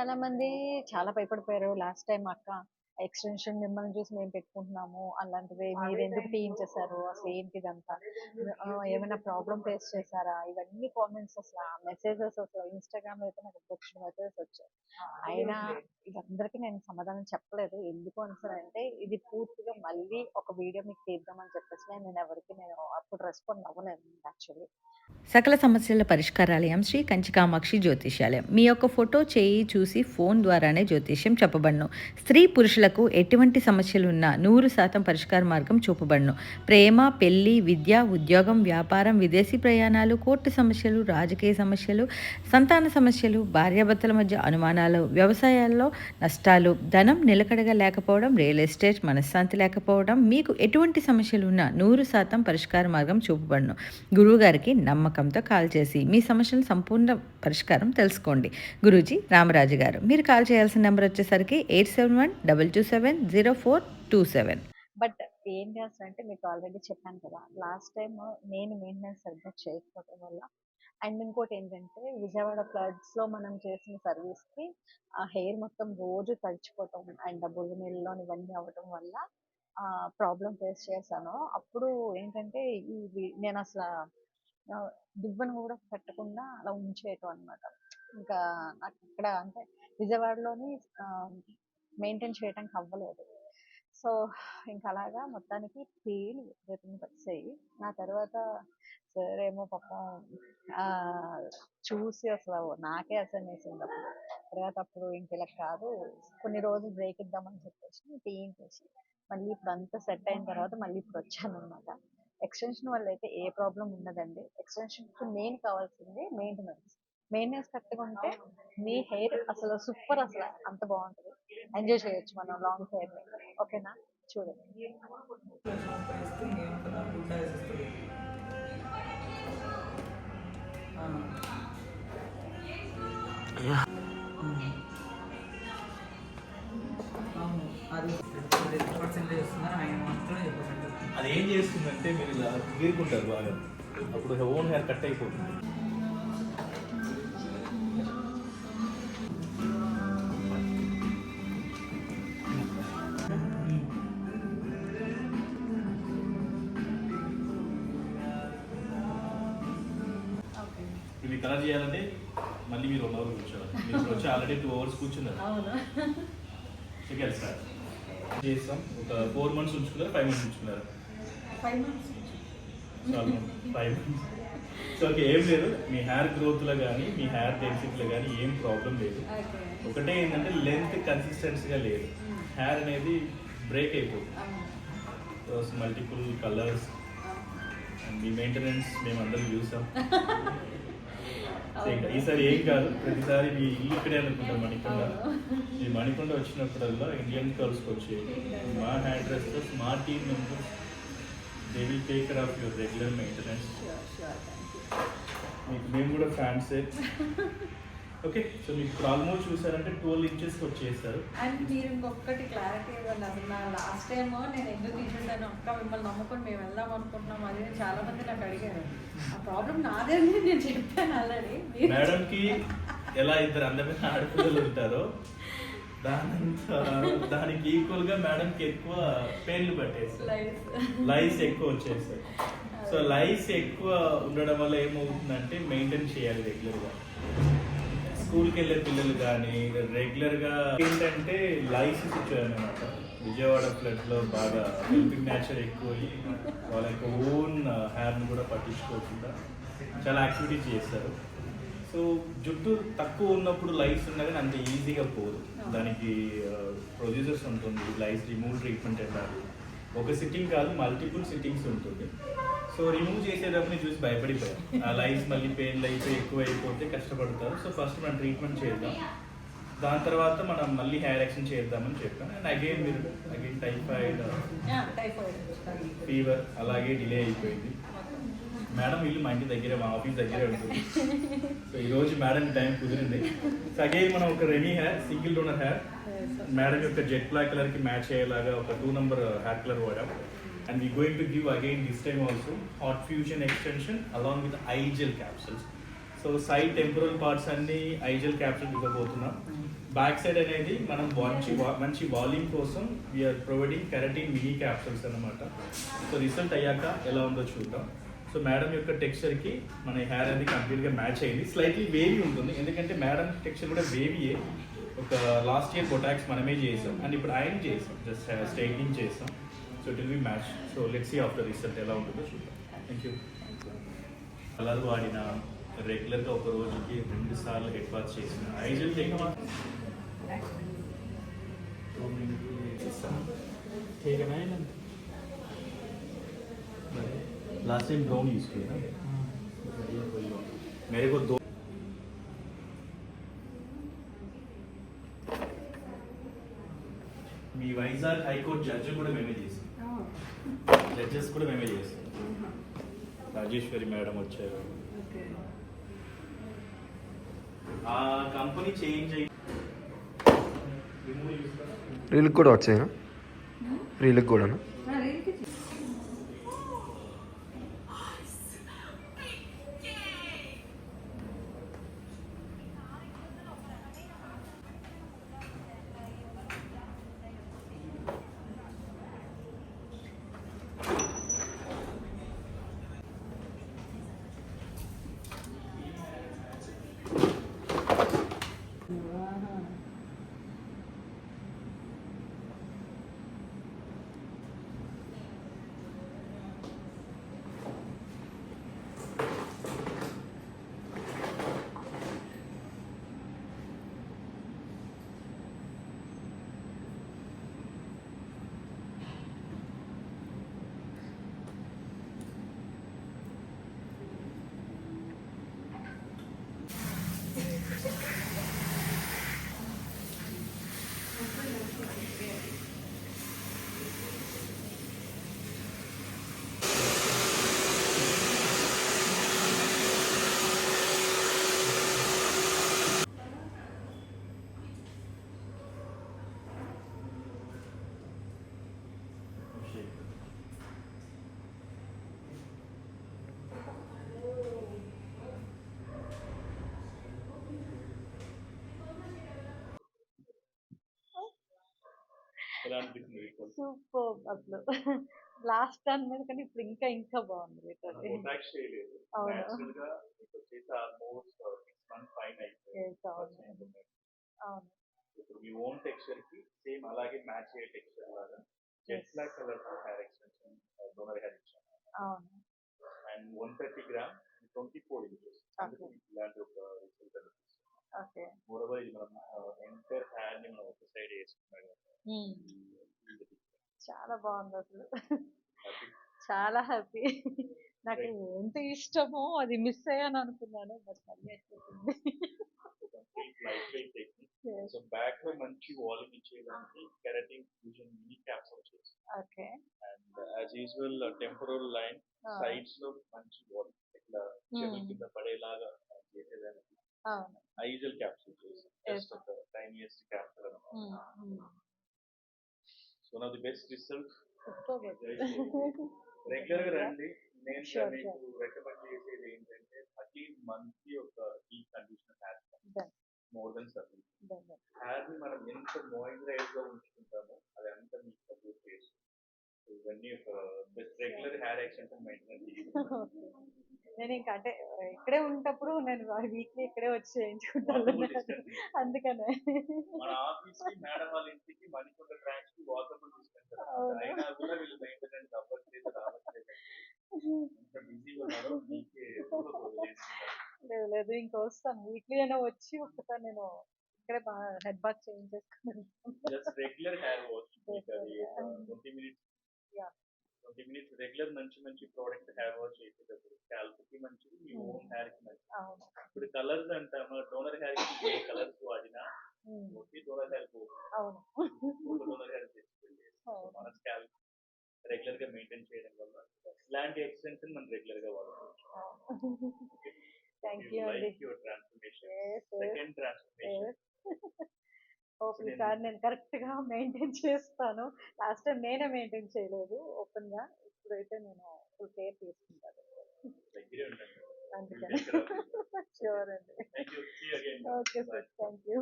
చాలా మంది చాలా భయపడిపోయారు. లాస్ట్ టైం అక్క ఎక్స్టెన్షన్ మిమ్మల్ని చూసి మేము పెట్టుకుంటున్నాము అలాంటిది మీరు ఎందుకు తీయించేశారు? అసలు ఏంటిదంతా ఆ, ఏమైనా ప్రాబ్లం ఫేస్ చేశారా? ఇవన్నీ కామెంట్స్ అసలు మెసేజెస్ అసలు ఇన్స్టాగ్రామ్ అయితే నాకు వచ్చిన మెసేజెస్ వచ్చాయి. అయినా ఇదందరికీ నేను సమాధానం చెప్పలేదు. ఎందుకు అంటే ఇది పూర్తిగా మళ్ళీ ఒక వీడియో మీకు తీద్దామని చెప్పేసి నేను ఎవరికి నేను అప్పుడు రెస్పాండ్ అవ్వలేదు యాక్చువల్లీ. సకల సమస్యల పరిష్కారాలయం శ్రీ కంచికామాక్షి జ్యోతిష్యాలయం. మీ యొక్క ఫోటో చేయి చూసి ఫోన్ ద్వారానే జ్యోతిష్యం చెప్పబడును. స్త్రీ పురుషులకు ఎటువంటి సమస్యలు ఉన్నా నూరు శాతం పరిష్కార మార్గం చూపబడును. ప్రేమ పెళ్ళి విద్య ఉద్యోగం వ్యాపారం విదేశీ ప్రయాణాలు కోర్టు సమస్యలు రాజకీయ సమస్యలు సంతాన సమస్యలు భార్యాభర్తల మధ్య అనుమానాలు వ్యవసాయాల్లో నష్టాలు ధనం నిలకడగా లేకపోవడం రియల్ ఎస్టేట్ మనశ్శాంతి లేకపోవడం మీకు ఎటువంటి సమస్యలు ఉన్నా నూరు శాతం పరిష్కార మార్గం చూపబడును. గురువుగారికి నమ్మకంతో కాల్ చేసి మీ సమస్యల సంపూర్ణ పరిష్కారం తెలుసుకోండి. గురూజీ రామరాజు గారు మీరు కాల్ చేయాల్సిన నెంబర్ వచ్చేసరికి eight seven one double two two seven zero four two seven. But ఏం చేస్తానంటే మీకు ఆల్రెడీ చెప్పాను కదా లాస్ట్ టైం నేను మెయింటెనెన్స్ సరిగ్గా చేయకపోవడం వల్ల. అండ్ ఇంకోటి ఏంటంటే విజయవాడ ఫ్లడ్స్లో మనం చేసిన సర్వీస్కి ఆ హెయిర్ మొత్తం రోజు తడిచిపోవటం అండ్ బుల్లి నీళ్ళలో ఇవన్నీ అవ్వటం వల్ల ఆ ప్రాబ్లం ఫేస్ చేశాను. అప్పుడు ఏంటంటే ఈ నేను అసలు దువ్వను కూడా పెట్టకుండా అలా ఉంచేయటం అన్నమాట. ఇంకా నాకు ఇక్కడ అంటే విజయవాడలోని మెయింటైన్ చేయడానికి అవ్వలేదు. సో ఇంకా అలాగా మొత్తానికి పెయిన్ విపరీతంగా వచ్చాయి. నా తర్వాత సార్ ఏమో పాపం ఆ, చూసి అసలు నాకే అసలు వేసింది అప్పుడు. తర్వాత అప్పుడు ఇంకెలా కాదు కొన్ని రోజులు బ్రేక్ ఇద్దామని చెప్పేసి తీయించేసి మళ్ళీ ఇప్పుడు అంతా సెట్ అయిన తర్వాత మళ్ళీ ఇప్పుడు వచ్చాను అనమాట ఎక్స్టెన్షన్ వల్ల అయితే ఏ ప్రాబ్లం ఉండదండి. ఎక్స్టెన్షన్కి మెయిన్ కావాల్సింది మెయింటెనెన్స్ మెయింటెనెన్స్ కరెక్ట్గా ఉంటే మీ హెయిర్ అసలు సూపర్ అసలు అంత బాగుంటుంది. ఎంజాయ్ చేయొచ్చు మనం లాంగ్ హెయిర్ ఓకేనా చూడండి. అది ఏం చేస్తుందంటే మీరు ఇలా గీరుకుంటారు బాగా. అప్పుడు ఓన్ హెయిర్ కట్ అయిపోతుంది. ఇవి కలర్ చేయాలంటే మళ్ళీ మీరు వన్ అవర్ కూర్చోవాలి. మీరు వచ్చి ఆల్రెడీ టూ అవర్స్ కూర్చున్నారు. చికెన్ స్టార్ట్ చేస్తాం. ఒక ఫోర్ మంత్స్ ఉంచుకున్నారు ఫైవ్ మంత్స్ ఉంచుకున్నారు. ఫైవ్ మంత్స్ సో ఓకే ఏం లేదు. మీ హెయిర్ గ్రోత్లో కానీ మీ హెయిర్ డెన్సిటీలో కానీ ఏం ప్రాబ్లం లేదు. ఒకటే ఏంటంటే లెంత్ కన్సిస్టెన్సీగా లేదు. హెయిర్ అనేది బ్రేక్ అయిపోతుంది. మల్టిపుల్ కలర్స్ మీ మెయింటెనెన్స్ మేము అందరం చూసాం. ఈసారి ఏం కాదు. ప్రతిసారి ఇక్కడే అనుకుంటాం మణికొండ. ఈ మణికొండ వచ్చినప్పుడల్లా ఇండియన్ కర్స్కి వచ్చి మా హెయిర్ డ్రెస్సెస్ మా team members they will take off your regular maintenance మీకు మేము కూడా ఫ్యాన్సే ఓకే సో మీకు ఇప్పుడు ఆల్మోస్ట్ చూసారంటే ట్వెల్వ్ ఇంచెస్కి వచ్చేస్తారు అండ్ మీరు ఇంకొకటి క్లారిటీ ఇవ్వండి అసలు నా లాస్ట్ టైం నేను ఎందుకు తీసేసాను అక్క మిమ్మల్ని నమ్ముకొని మేము వెళ్దాం అనుకుంటున్నాం అది చాలా మంది నాకు అడిగారు. ఆ ప్రాబ్లం నాదే అని నేను చెప్పాను ఆల్రెడీ మేడంకి ఎలా ఇద్దరు అందమైన ఆడపిల్లలు ఉంటారో దానంతా దానికి ఈక్వల్గా మేడంకి ఎక్కువ పెయిన్లు పట్టేస్తారు లైస్ ఎక్కువ వచ్చేస్తాయి సో లైస్ ఎక్కువ ఉండడం వల్ల ఏమవుతుందంటే మెయింటైన్ చేయాలి రెగ్యులర్గా. స్కూల్కి వెళ్ళే పిల్లలు కానీ రెగ్యులర్గా ఏంటంటే లైస్ సిచ్యువేషన్ అనమాట విజయవాడ ఫ్లడ్లో బాగా హెల్పింగ్ నేచర్ ఎక్కువ అయ్యి వాళ్ళ యొక్క ఓన్ హెయిర్ని కూడా పట్టించుకోకుండా చాలా యాక్టివిటీస్ చేస్తారు. సో జుట్టు తక్కువ ఉన్నప్పుడు లైట్స్ ఉన్నా కానీ అంత ఈజీగా పోదు. దానికి ప్రొడ్యూసర్స్ ఉంటుంది లైట్స్ రిమూవ్ ట్రీట్మెంట్ వెళ్ళాలి ఒక సిట్టింగ్ కాదు మల్టిపుల్ సిట్టింగ్స్ ఉంటుంది. సో రిమూవ్ చేసేటప్పుడు చూసి భయపడిపోయాం. ఆ లైట్స్ మళ్ళీ పెయిన్ అయిపోయి ఎక్కువ అయిపోతే కష్టపడతారు. సో ఫస్ట్ మనం ట్రీట్మెంట్ చేద్దాం. దాని తర్వాత మనం మళ్ళీ హెయిర్ యాక్షన్ చేద్దామని చెప్పాం అండ్ అగైన్ మీరు అగైన్ టైఫాయిడ్ ఫీవర్ అలాగే డిలే అయిపోయింది. మేడం ఇల్లు మా ఇంటి దగ్గరే మా ఆఫీస్ దగ్గరే ఉంటుంది. సో ఈ రోజు మేడం టైం కుదిరింది. సో అగైన్ మనం ఒక remy hair single donor hair madam యొక్క జెట్ బ్లాక్ కలర్కి మ్యాచ్ అయ్యేలాగా ఒక టూ నంబర్ హెయిర్ కలర్ వాడాం. And we going to give again this time also hot fusion extension along with igel capsules so side temporal parts అన్ని ఐజల్ capsule ఇవ్వబోతున్నాం back side అనేది మనం మంచి మంచి వాల్యూమ్ కోసం we are providing keratin mini capsules అన్నమాట. So result అయ్యాక ఎలా ఉందో చూద్దాం. సో మేడం యొక్క టెక్స్చర్కి మన హెయిర్ అనేది కంప్లీట్గా మ్యాచ్ అయింది. స్లైట్లీ వేవీ ఉంటుంది. ఎందుకంటే మేడం టెక్స్చర్ కూడా వేవీయే ఒక లాస్ట్ ఇయర్ బొటాక్స్ మనమే చేసాం. అండ్ ఇప్పుడు ఆయన చేసాం. జస్ట్ స్ట్రైట్నింగ్ uh, చేసాం. so it will be match so let's see after result ఎలా ఉంటుందో చూద్దాం థ్యాంక్ యూ కలర్ వాడిన రెగ్యులర్గా ఒక రోజుకి రెండు సార్లు హెడ్ వాష్ చేసిన ఐజల్ టెక్నిక్ ठीक है ना ये लास्ट टाइम ब्राउन यूज किया ना मेरे को दो మీ వైజాగ్ హైకోర్టు జడ్జి కూడా మేమే చేసాం జడ్జెస్ కూడా మేమే చేసాం రాజేశ్వరి మేడం వచ్చారు. ఆ కంపెనీ చేంజ్ అయ్యి చేస్తారా రీల్కి కూడా వచ్చాయి? రీల్కి కూడానా? సూపర్ అసలు. లాస్ట్ టైం మీద కానీ ఇప్పుడు ఇంకా ఇంకా బాగుంది అవును. అవును. ఇప్పుడు మీ ఓన్ టెక్స్చర్కి సేమ్ అలాగే మ్యాచ్ అయ్యే టెక్స్చర్ లాగా jet. Black colour hair extension donor hair ఇచ్చాను అవును and one thirty gram twenty four inches అందుకే మీకు ఇలాంటి ఒక రిజల్ట్ అనిపిస్తుంది ఓకే మోరవర్ ఇది మనం ఎంటైర్ హ్యాండ్ని మనం ఒక సైడ్ వేసుకున్నాం చాలా బాగుంది అసలు. చాలా హ్యాపీ. నాకు ఎంత ఇష్టమో అది మిస్ అయ్యాను అనుకున్నాను బట్ మళ్ళీ Yes. సో బ్యాక్లో మంచి వాల్యూమ్ ఇచ్చేదానికి కెరటిన్ ఫ్యూజన్ మినీ క్యాప్స్ వచ్చేసి okay. And as usual temporal line. సైడ్స్లో మంచి వాల్యూమ్ ఇట్లా చెవుల. కింద పడేలాగా చేసేదానికి అవును. ఐజల్ క్యాప్సూల్ చేసి Yes. జస్ట్ ఒక టైనియస్ట్ క్యాప్సూల్ అనమాట. One of the best result. రెగ్యులర్గా రండి నేను మీకు రికమెండ్ చేసేది ఏంటంటే ప్రతి మంత్కి ఒక ఈ conditioner hair. More than service. హ్యార్ని మనం ఎంత మాయిశ్చరైజ్గా ఉంచుకుంటామో అది అంతా మీకు సపోర్ట్ చేస్తుంది. ఇవన్నీ ఒక best regular hair extension maintenance Okay. నేను ఇంకా అంటే ఇక్కడే ఉన్నప్పుడు నేను వీక్లీ ఇక్కడే వచ్చి చేయించుకుంటాను అందుకనే. మన ఆఫీస్కి మేడం వాళ్ళ ఇంటికి మణికొండ బ్రాంచ్కి వాకబుల్ డిస్టెన్స్ అవునా? అయినా కూడా వీళ్ళు మెయింటెనెన్స్ అవ్వట్లేదు రావట్లేదు. ఎంత బిజీగా ఉన్నారో మీకే ఎప్పుడో వదిలేస్తున్నారు. లేదు లేదు ఇంకా వస్తాను. వీక్లీ అయినా వచ్చి ఒక్కసారి నేను ఇక్కడే head bath చేయించేసుకున్నాను regular hair wash minutes. Twenty minutes regular మంచి మంచి ప్రోడక్ట్ హెయిర్ వాష్ చేసేటప్పుడు. స్కాల్ప్కి మంచిది మీ Hmm. ఓన్ హెయిర్కి మంచిది. ఇప్పుడు కలర్స్ అంటాము డోనర్ హెయిర్కి ఏ కలర్స్ వాడినా మోస్ట్లీ డోనర్ హెయిర్ అవును. డోనర్ హెయిర్ తెచ్చుకోండి. మన స్కాల్ప్ రెగ్యులర్గా మెయింటైన్ చేయడం వల్ల ఇలాంటి ఎక్స్టెన్షన్ మనం రెగ్యులర్గా వాడుకోవచ్చు థ్యాంక్ యూ అండి like your transformation. Yes, నేను- సార్ నేను కరెక్ట్గా మెయింటైన్ చేస్తాను. లాస్ట్ టైం నేనే మెయింటైన్ చేయలేదు ఓపెన్గా ఇప్పుడైతే నేను ఫుల్ కేర్ తీసుకుంటాను. అందుకని. షూర్ అండి. Okay sir thank you